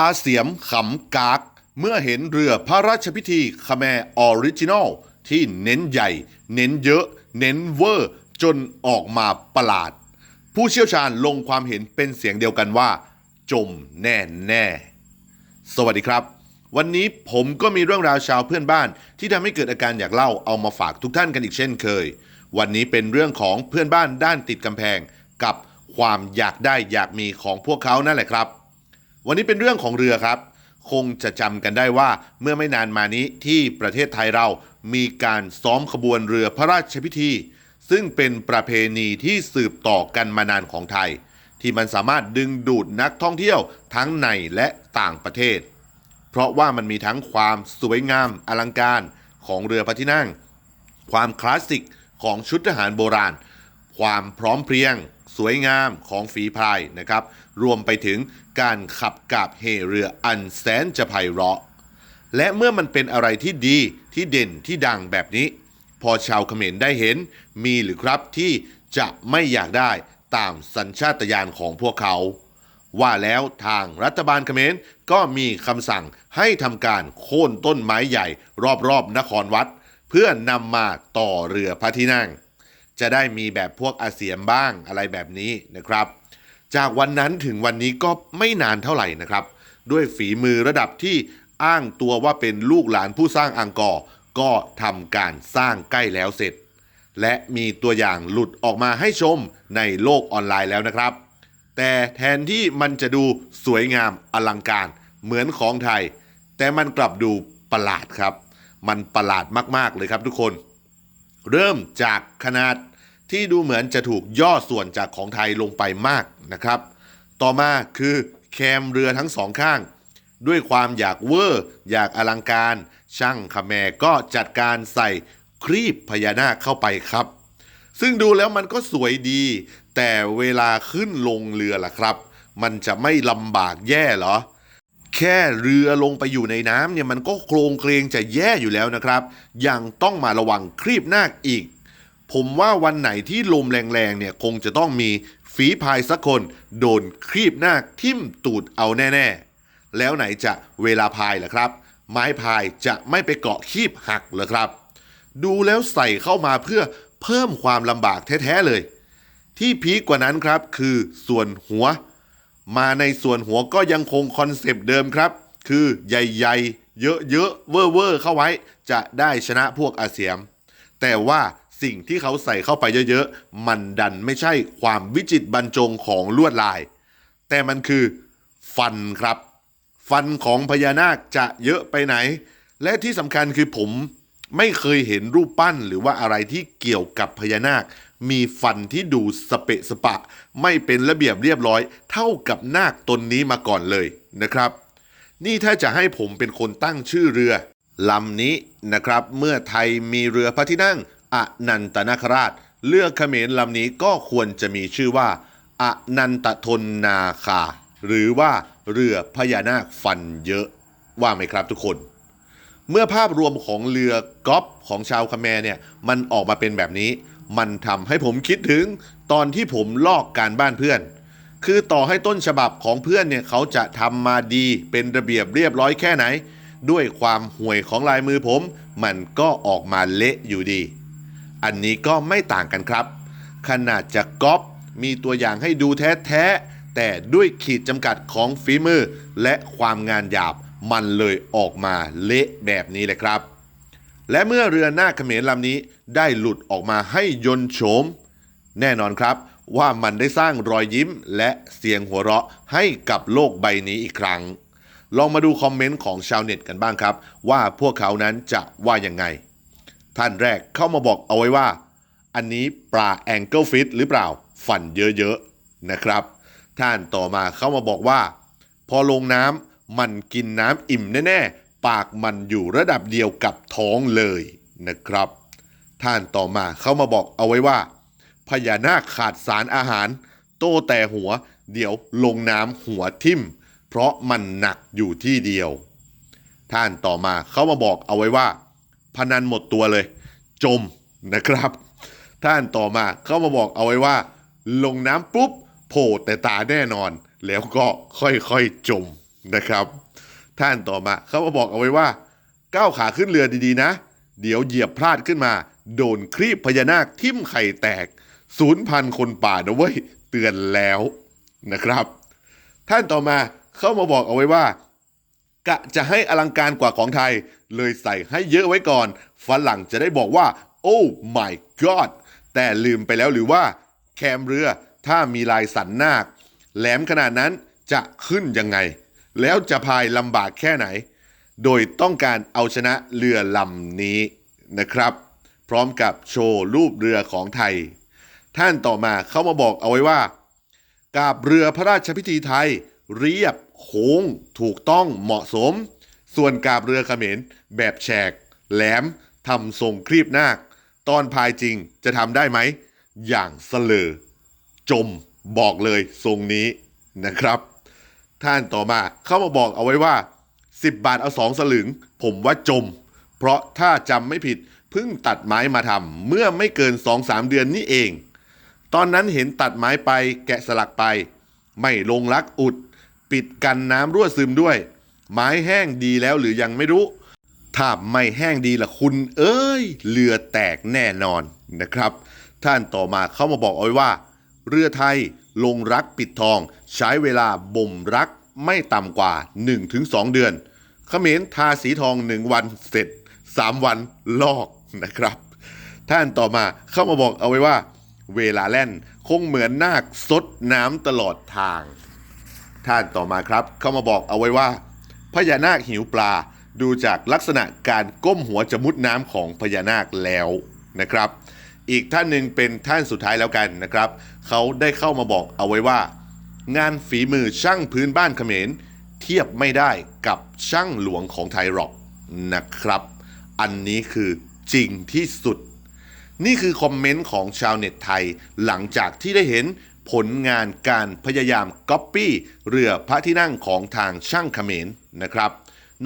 อาเสียมขำกาก เมื่อเห็นเรือพระราชพิธีคาแมออริจินอลที่เน้นใหญ่ เน้นเยอะ เน้นเวอร์ จนออกมาประหลาด ผู้เชี่ยวชาญลงความเห็นเป็นเสียงเดียวกันว่า จมแน่แน่สวัสดีครับ วันนี้ผมก็มีเรื่องราวชาวเพื่อนบ้าน ที่ทำให้เกิดอาการอยากเล่าเอามาฝากทุกท่านกันอีกเช่นเคย วันนี้เป็นเรื่องของเพื่อนบ้านด้านติดกำแพง กับความอยากได้อยากมีของพวกเขานั่นแหละครับ วันนี้เป็นเรื่องของเรือครับ คงจะจำกันได้ว่าเมื่อไม่นานมานี้ที่ประเทศไทยเรามีการซ้อมขบวนเรือพระราชพิธี ซึ่งเป็นประเพณีที่สืบต่อกันมานานของไทย ที่มันสามารถดึงดูดนักท่องเที่ยวทั้งในและต่างประเทศ เพราะว่ามันมีทั้งความสวยงามอลังการของเรือพระที่นั่ง ความคลาสสิกของชุดทหารโบราณ ความพร้อมเพรียง สวยงามของฝีพายนะครับ รวมไปถึงการขับกาบเฮเรืออันแสนจะไพเราะ และเมื่อมันเป็นอะไรที่ดีที่เด่นที่ดังแบบนี้ พอชาวเขมรได้เห็น มีหรือครับที่จะไม่อยากได้ตามสัญชาตญาณของพวกเขา ว่าแล้วทางรัฐบาลเขมรก็มีคำสั่งให้ทำการโค่นต้นไม้ใหญ่รอบๆนครวัด เพื่อนำมาต่อเรือพระที่นั่ง จะได้มีแบบพวกอาเสียมบ้างอะไรแบบนี้นะครับ จากวันนั้นถึงวันนี้ก็ไม่นานเท่าไหร่นะครับ ด้วยฝีมือระดับที่อ้างตัวว่าเป็นลูกหลานผู้สร้างอังกอร์ก็ทำการสร้างใกล้แล้วเสร็จ และมีตัวอย่างหลุดออกมาให้ชมในโลกออนไลน์แล้วนะครับ แต่แทนที่มันจะดูสวยงามอลังการเหมือนของไทย แต่มันกลับดูประหลาดครับ มันประหลาดมากๆเลยครับทุกคน เริ่มจากขนาดที่ดูเหมือนจะถูกย่อส่วนจากของไทยลงไปมากนะครับ ต่อมาคือแคมเรือทั้งสองข้าง ด้วยความอยากเวอร์อยากอลังการ ช่างคาแมก็จัดการใส่ครีบพญานาคเข้าไปครับ ซึ่งดูแล้วมันก็สวยดี แต่เวลาขึ้นลงเรือล่ะครับ มันจะไม่ลำบากแย่เหรอ แค่เรือลงไปอยู่ในน้ำเนี่ยมันก็โครงเคลงจะแย่อยู่แล้วนะครับ ยังต้องมาระวังครีบนาคอีก ผมว่าวันไหนที่ลมแรงๆเนี่ยคงจะต้องมีฝีพายสักคนโดนครีบนาคทิ่มตูดเอาแน่ๆ แล้วไหนจะเวลาพายล่ะครับ ไม้พายจะไม่ไปเกาะคีบหักเหรอครับ ดูแล้วใส่เข้ามาเพื่อเพิ่มความลำบากแท้ๆเลย ที่พีคกว่านั้นครับคือส่วนหัว มาในส่วนหัวก็ยังคงคอนเซปต์เดิมครับ คือใหญ่ๆ เยอะๆ เวอร์ๆ เข้าไว้ จะได้ชนะพวกอาเซียม แต่ว่าสิ่งที่เขาใส่เข้าไปเยอะๆ มันดันไม่ใช่ความวิจิตบรรจงของลวดลาย แต่มันคือฟันครับ ฟันของพญานาคจะเยอะไปไหน และที่สำคัญคือผมไม่เคยเห็นรูปปั้นหรือว่าอะไรที่เกี่ยวกับพญานาค มีฟันที่ดูสเปะสปะ ไม่เป็นระเบียบเรียบร้อย เท่ากับนาคตนนี้มาก่อนเลยนะครับ นี่ถ้าจะให้ผมเป็นคนตั้งชื่อเรือลำนี้นะครับ เมื่อไทยมีเรือพระที่นั่งอนันตนาคราชเรือเขมรลำนี้ก็ควรจะมีชื่อว่าอนันตทนนาคา หรือว่าเรือพญานาคฟันเยอะว่าไหมครับทุกคน เมื่อภาพรวมของเรือกอล์ฟของชาวคาแมเนี่ยมันออกมาเป็นแบบนี้ มันทำให้ผมคิดถึงตอนที่ผมลอกการบ้านเพื่อน คือต่อให้ต้นฉบับของเพื่อนเนี่ยเขาจะทำมาดีเป็นระเบียบเรียบร้อยแค่ไหน ด้วยความห่วยของลายมือผม มันก็ออกมาเละอยู่ดี อันนี้ก็ไม่ต่างกันครับ ขนาดจะก๊อปมีตัวอย่างให้ดูแท้ๆแต่ด้วยขีดจำกัดของฝีมือ และความงานหยาบมันเลยออกมาเละแบบนี้เลยครับ และเมื่อเรือหน้าเขมรลำนี้ได้หลุดออกมาให้ยนโฉม แน่นอนครับว่ามันได้สร้างรอยยิ้มและเสียงหัวเราะให้กับโลกใบนี้อีกครั้ง ลองมาดูคอมเมนต์ของชาวเน็ตกันบ้างครับ ว่าพวกเขานั้นจะว่ายังไง ท่านแรกเข้ามาบอกเอาไว้ว่า อันนี้ปลาแองเกิลฟิตหรือเปล่า ฝันเยอะๆนะครับ ท่านต่อมาเข้ามาบอกว่า พอลงน้ำมันกินน้ำอิ่มแน่ๆ ปากมันอยู่ระดับเดียวกับท้องเลยนะครับ ท่านต่อมาเขามาบอกเอาไว้ว่า พญานาคขาดสารอาหาร โตแต่หัวเดี๋ยวลงน้ำหัวทิ่ม เพราะมันหนักอยู่ที่เดียว ท่านต่อมาเขามาบอกเอาไว้ว่า พนันหมดตัวเลย จมนะครับ ท่านต่อมาเขามาบอกเอาไว้ว่า ลงน้ำปุ๊บโผล่แต่ตาแน่นอน แล้วก็ค่อยๆจมนะครับ ท่านต่อมาเขามาบอกเอาไว้ว่าก้าวขาขึ้นเรือดีๆนะ เดี๋ยวเหยียบพลาดขึ้นมา โดนครีบพญานาคทิ่มไข่แตกศูนย์พันคนป่านะเว้ยเตือนแล้วนะครับ ท่านต่อมาเข้ามาบอกเอาไว้ว่า กะจะให้อลังการกว่าของไทย เลยใส่ให้เยอะไว้ก่อนฝรั่งจะได้บอกว่า โอ้ my god แต่ลืมไปแล้วหรือว่า แคมเรือถ้ามีลายสันนาค แหลมขนาดนั้นจะขึ้นยังไง แล้วจะพายลำบากแค่ไหน โดยต้องการเอาชนะเรือลำนี้นะครับ พร้อมกับโชว์รูปเรือของไทย ท่านต่อมาเข้ามาบอกเอาไว้ว่า กาบเรือพระราชพิธีไทย เรียบโค้งถูกต้องเหมาะสม ส่วนกาบเรือเขมรแบบแฉก แหลมทำทรงครีบนาค ตอนพายจริงจะทำได้ไหม อย่างเสลอจมบอกเลยทรงนี้นะครับ ท่านต่อมาเข้ามาบอกเอาไว้ว่า 10 บาทเอาสองสลึง ผมว่าจม เพราะถ้าจำไม่ผิดเพิ่งตัดไม้มาทำเมื่อไม่เกิน 2-3 เดือนนี่เอง ตอนนั้นเห็นตัดไม้ไปแกะสลักไป ไม่ลงรักอุด ปิดกันน้ำรั่วซึมด้วย ไม้แห้งดีแล้วหรือยังไม่รู้ ถ้าไม่แห้งดีละคุณ เอ้ยเรือแตกแน่นอนนะครับ ท่านต่อมาเข้ามาบอกเอาไว้ว่า เรือไทย ลงรักปิดทอง ใช้เวลาบ่มรักไม่ต่ำกว่า 1-2 เดือนเขมรทาสีทอง 1 วันเสร็จ 3 วันลอกนะครับ ท่านต่อมาเข้ามาบอกเอาไว้ว่า เวลาแล่นคงเหมือนนาคซดน้ำตลอดทาง ท่านต่อมาครับ เข้ามาบอกเอาไว้ว่าพญานาคหิวปลาดูจากลักษณะการก้มหัวจะมุดน้ำของพญานาคแล้วนะครับ อีกท่านหนึ่งเป็นท่านสุดท้ายแล้วกันนะครับ เขาได้เข้ามาบอกเอาไว้ว่า งานฝีมือช่างพื้นบ้านเขมร เทียบไม่ได้กับช่างหลวงของไทยหรอกนะครับ อันนี้คือจริงที่สุด นี่คือคอมเมนต์ของชาวเน็ตไทย หลังจากที่ได้เห็นผลงานการพยายามก๊อปปี้เรือพระที่นั่งของทางช่างเขมรนะครับ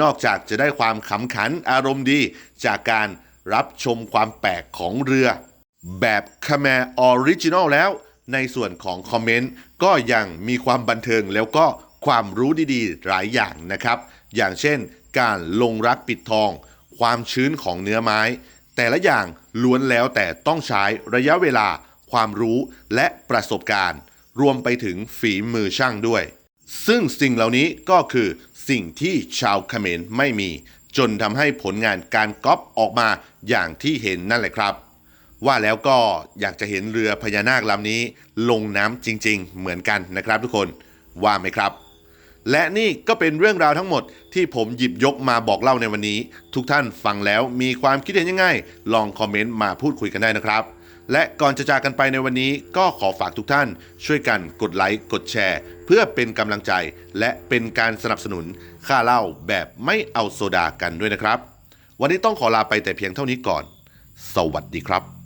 นอกจากจะได้ความขำขันอารมณ์ดีจากการรับชมความแปลกของเรือ แบบคาแมออริจินอลแล้ว ในส่วนของคอมเมนต์ก็ยังมีความบันเทิงแล้วก็ความรู้ดีๆ หลายอย่างนะครับ อย่างเช่น การลงรักปิดทอง ความชื้นของเนื้อไม้ แต่ละอย่างล้วนแล้วแต่ต้องใช้ระยะเวลา ความรู้และประสบการณ์ รวมไปถึงฝีมือช่างด้วย ซึ่งสิ่งเหล่านี้ก็คือสิ่งที่ชาวเขมรไม่มี จนทำให้ผลงานการก๊อปออกมาอย่างที่เห็นนั่นแหละครับ ว่าแล้วก็อยากจะเห็นเรือพญานาคลำนี้ลงน้ำจริง ๆ เหมือนกันนะครับทุกคนว่าไหมครับ และนี่ก็เป็นเรื่องราวทั้งหมดที่ผมหยิบยกมาบอกเล่าในวันนี้ ทุกท่านฟังแล้วมีความคิดเห็นยังไงลองคอมเมนต์มาพูดคุยกันได้นะครับและก่อนจะจากกันไปในวันนี้ก็ขอฝากทุกท่าน ช่วยกันกดไลค์กดแชร์ เพื่อเป็นกำลังใจ และเป็นการสนับสนุนค่าเล้าแบบไม่เอาโซดากันด้วยนะครับ วันนี้ต้องขอลาไปแต่เพียงเท่านี้ก่อน สวัสดีครับ